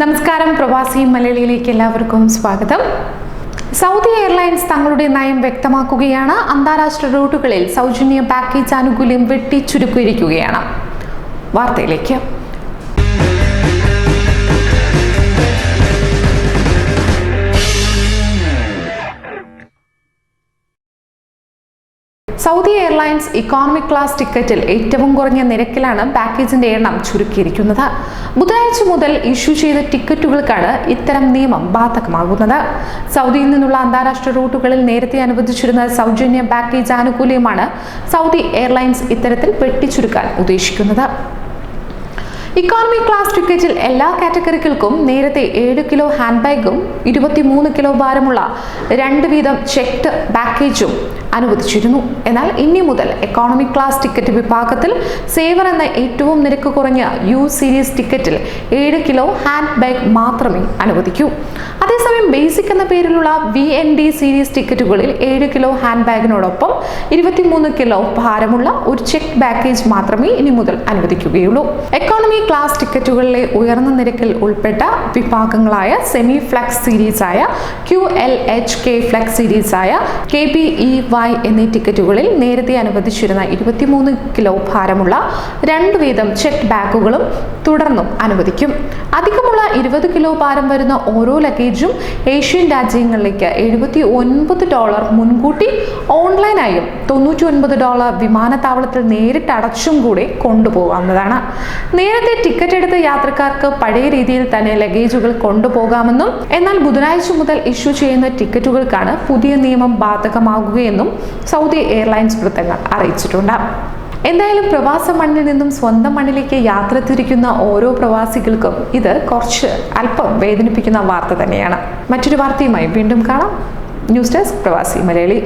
നമസ്കാരം. പ്രവാസി മലയാളിയിലേക്ക് എല്ലാവർക്കും സ്വാഗതം. സൗദി എയർലൈൻസ് തങ്ങളുടെ നയം വ്യക്തമാക്കുകയാണ്. അന്താരാഷ്ട്ര റൂട്ടുകളിൽ സൗജന്യ പാക്കേജ് ആനുകൂല്യം വെട്ടിച്ചുരുക്കിയിരിക്കുകയാണ്. വാർത്തയിലേക്ക്. സൗദി എയർലൈൻസ് ഇക്കോണമിക് ക്ലാസ് ടിക്കറ്റിൽ ഏറ്റവും കുറഞ്ഞ നിരക്കിലാണ് പാക്കേജിന്റെ എണ്ണം ചുരുക്കിയിരിക്കുന്നത്. ബുധനാഴ്ച മുതൽ ഇഷ്യൂ ചെയ്ത ടിക്കറ്റുകൾക്കാണ് ഇത്തരം നിയമം ബാധകമാകുന്നത്. സൗദിയിൽ നിന്നുള്ള അന്താരാഷ്ട്ര റൂട്ടുകളിൽ നേരത്തെ അനുവദിച്ചിരുന്ന സൗജന്യ പാക്കേജ് ആനുകൂല്യമാണ് സൗദി എയർലൈൻസ് ഇത്തരത്തിൽ വെട്ടിച്ചുരുക്കാൻ ഉദ്ദേശിക്കുന്നത്. ഇക്കോണമി ക്ലാസ് ടിക്കറ്റിൽ എല്ലാ കാറ്റഗറികൾക്കും നേരത്തെ ഏഴ് കിലോ ഹാൻഡ് ബാഗും ഇരുപത്തിമൂന്ന് കിലോ ഭാരമുള്ള രണ്ട് വീതം ചെക്ക്ഡ് പാക്കേജും അനുവദിച്ചിരുന്നു. എന്നാൽ ഇനി മുതൽ എക്കോണമി ക്ലാസ് ടിക്കറ്റ് വിഭാഗത്തിൽ സേവർ എന്ന ഏറ്റവും നിരക്ക് കുറഞ്ഞ യു സീരീസ് ടിക്കറ്റിൽ ഏഴ് കിലോ ഹാൻഡ് ബാഗ് മാത്രമേ അനുവദിക്കൂ. അതേസമയം ബേസിക് എന്ന പേരിലുള്ള വി എൻ ഡി സീരീസ് ടിക്കറ്റുകളിൽ ഏഴ് കിലോ ഹാൻഡ് ബാഗിനോടൊപ്പം ഇരുപത്തിമൂന്ന് കിലോ ഭാരമുള്ള ഒരു ചെക്ക് ബാഗേജ് മാത്രമേ ഇനി മുതൽ അനുവദിക്കുകയുള്ളൂ. എക്കോണമി ക്ലാസ് ടിക്കറ്റുകളിലെ ഉയർന്ന നിരക്കിൽ ഉൾപ്പെട്ട വിഭാഗങ്ങളായ semi flex സീരീസായ Q L H K flex സീരീസായ K P E Y എന്നീ ടിക്കറ്റുകളിൽ നേരത്തെ അനുവദിച്ചിരുന്ന ഇരുപത്തിമൂന്ന് കിലോ ഭാരമുള്ള രണ്ട് വീതം ചെക്ക് ബാഗുകളും തുടർന്നും അനുവദിക്കും. അധികമുള്ള ഇരുപത് കിലോ ഭാരം വരുന്ന ഓരോ ലഗേജും ഏഷ്യൻ രാജ്യങ്ങളിലേക്ക് എഴുപത്തി ഒൻപത് ഡോളർ മുൻകൂട്ടി ഓൺലൈനായും തൊണ്ണൂറ്റി ഒൻപത് ഡോളർ വിമാനത്താവളത്തിൽ നേരിട്ട് അടച്ചും കൂടെ കൊണ്ടുപോകാവുന്നതാണ്. നേരത്തെ ടിക്കറ്റ് എടുത്ത യാത്രക്കാർക്ക് പഴയ രീതിയിൽ തന്നെ ലഗേജുകൾ കൊണ്ടുപോകാമെന്നും എന്നാൽ ബുധനാഴ്ച മുതൽ ഇഷ്യൂ ചെയ്യുന്ന ടിക്കറ്റുകൾക്കാണ് പുതിയ നിയമം ബാധകമാകുകയെന്നും സൗദി എയർലൈൻസ് വൃത്തങ്ങൾ അറിയിച്ചിട്ടുണ്ട്. എന്തായാലും പ്രവാസ മണ്ണിൽ നിന്നും സ്വന്തം മണ്ണിലേക്ക് യാത്ര തിരിക്കുന്ന ഓരോ പ്രവാസികൾക്കും ഇത് കുറച്ച് അല്പം വേദനിപ്പിക്കുന്ന വാർത്ത തന്നെയാണ്. മറ്റൊരു വാർത്തയുമായി വീണ്ടും കാണാം. ന്യൂസ് ഡെസ്ക് പ്രവാസി മലയാളി.